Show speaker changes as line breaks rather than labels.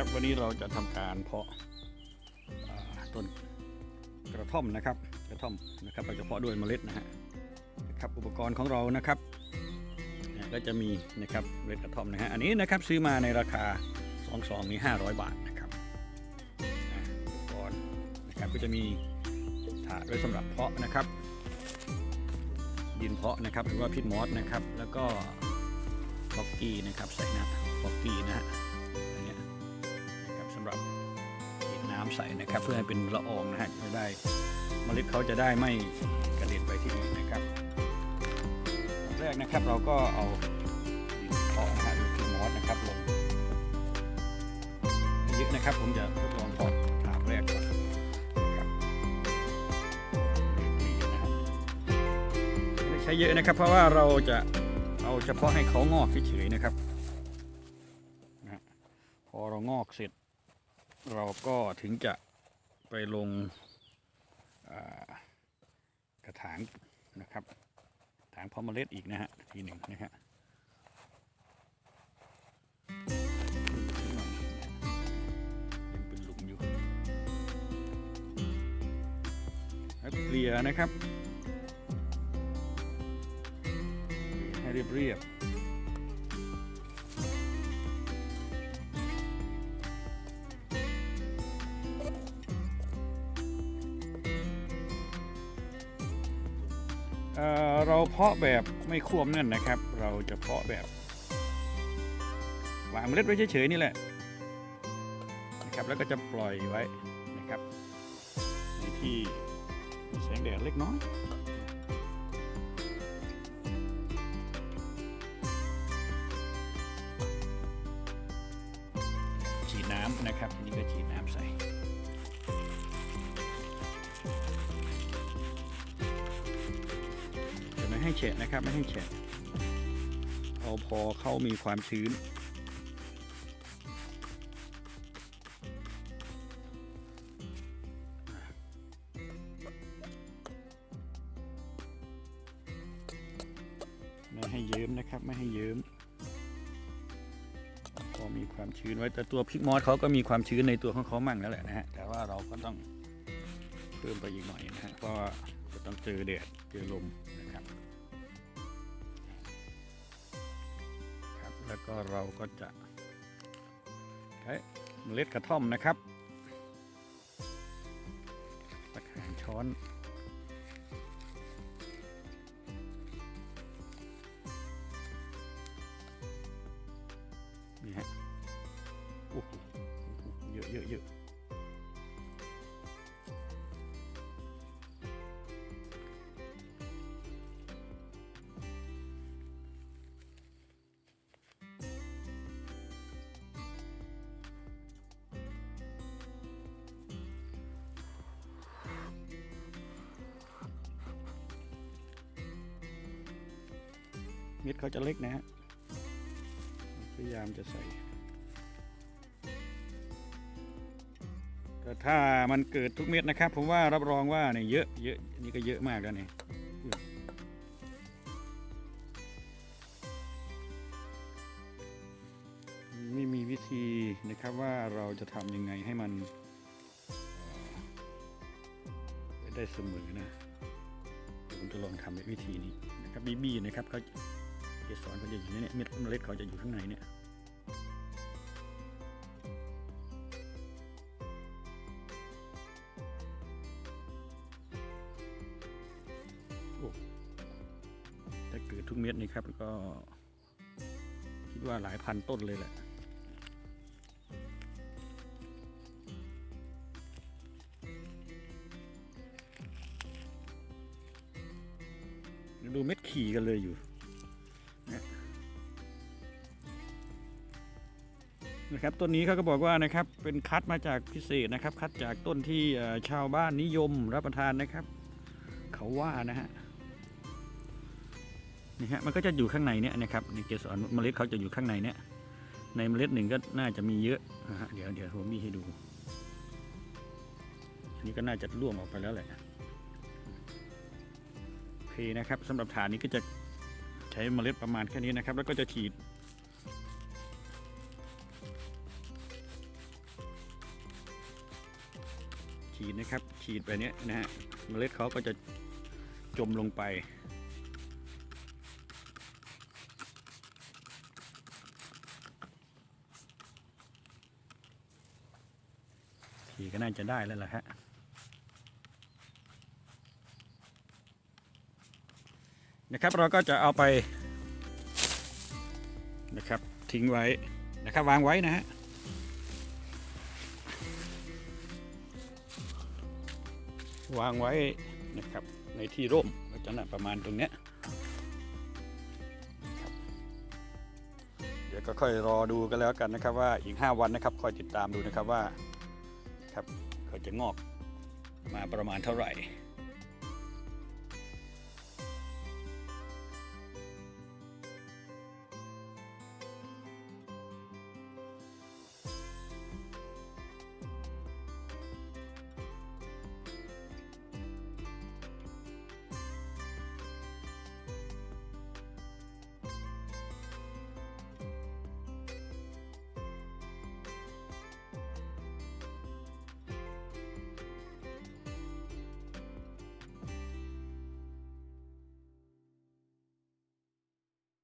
ครับวันนี้เราจะทำการเพาะต้นกระท่อมนะครับ กระท่อมนะครับเราจะเพาะด้วยเมล็ดนะฮะครับอุปกรณ์ของเรานะครับก็จะมีนะครับเมล็ดกระท่อมนะฮะอันนี้นะครับซื้อมาในราคา2 2นี่500 บาทนะครับอุปกรณ์นะครับก็จะมีถาดไว้สำหรับเพาะนะครับ ดินเพาะนะครับหรือว่าพิษมอสนะครับ แล้วก็ฟอกกี้นะครับใส่นะฟอกกี้นะฮะ น้ำใส่นะครับ เพื่อให้เป็นละอองนะฮะจะได้เมล็ดเขาจะได้ไม่กระเด็นไปที่อื่นนะครับอันแรกนะครับเราก็เอาดินเพาะนะฮะหรือพิษมอสนะครับลงเยอะนะครับ ผมจะทดลองเพาะถาดแรกก่อนใช้เยอะนะครับ เพราะว่าเราจะเอาเฉพาะให้เขางอกเฉยๆนะครับนะฮะพอเรางอกเสร็จ เราก็ถึงจะไปลงกระถางนะครับถางพาะเมล็ดอีกนะฮะทีหนึ่งนะฮะยังเป็นหลุมอยู่แล้วเกลี่ยนะครับ ให้เรียบเรียบ เราเพาะแบบไม่ควบนั่นนะครับ เราจะเพาะแบบวางเมล็ดไว้เฉยๆนี่แหละนะครับแล้วก็จะปล่อยไว้นะครับ ในที่มีแสงแดดเล็กน้อยฉีดน้ำนะครับทีนี้ก็ฉีดน้ำใส่ ให้แฉะนะครับ ไม่ให้แฉะเอาพอเขามีความชื้น ไม่ให้เยิ้มนะครับ ไม่ให้เยิ้มก็มีความชื้นไว้แต่ตัวพริกมอสเขาก็มีความชื้นในตัวของเขามั่งแล้วแหละนะฮะแต่ว่าเราก็ต้องเพิ่มไปอีกหน่อยนะฮะเพราะจะต้องเจอแดดเจอลม แล้วก็เราก็จะใช้เมล็ดกระท่อมนะครับตะแคงช้อนนี่ฮะโอ้โหเยอะเยอะเยอะ เม็ดเขาจะเล็กนะฮะพยายามจะใส่ แต่ถ้ามันเกิดทุกเม็ดนะครับ ผมว่ารับรองว่าเนี่ยเยอะเยอะนี่ก็เยอะมากแล้วเนี่ยไม่มีวิธีนะครับว่าเราจะทำยังไงให้มันได้เสมอนะผมจะลองทำในวิธีนี้นะครับบีบีนะครับเขา เกสรเขาจะอยู่ในเนี่ยเม็ดเมล็ดเขาจะอยู่ข้างในเนี่ยถ้าเกิดทุกเม็ดนี่ครับก็คิดว่าหลายพันต้นเลยแหละดูเม็ดขี่กันเลยอยู่ นะครับต้นนี้เขาก็บอกว่านะครับเป็นคัดมาจากพิเศษนะครับ คัดจากต้นที่ชาวบ้านนิยมรับประทานนะครับ เขาว่านะฮะนี่ฮะมันก็จะอยู่ข้างในเนี่ยนะครับในเกสรเมล็ดเขาจะอยู่ข้างในเนี่ย ในเมล็ดหนึ่งก็น่าจะมีเยอะนะฮะเดี๋ยวเดี๋ยวผมมีให้ดู อันนี้ก็น่าจะร่วงออกไปแล้วแหละโอเคนะครับสำหรับฐานนี้ก็จะใช้เมล็ดประมาณแค่นี้นะครับ แล้วก็จะฉีด ฉีดนะครับ ฉีดไปเนี้ยนะฮะเมล็ดเขาก็จะจมลงไปทีก็น่าจะได้แล้วล่ะฮะนะครับเราก็จะเอาไปนะครับทิ้งไว้นะครับวางไว้นะฮะ วางไว้นะครับในที่ร่มลักษณะประมาณตรงเนี้ยเดี๋ยวก็ค่อยรอดูกันแล้วกันนะครับ ว่าอีก 5 วันนะครับคอยติดตามดูนะครับว่าครับเขาจะงอกมาประมาณเท่าไหร่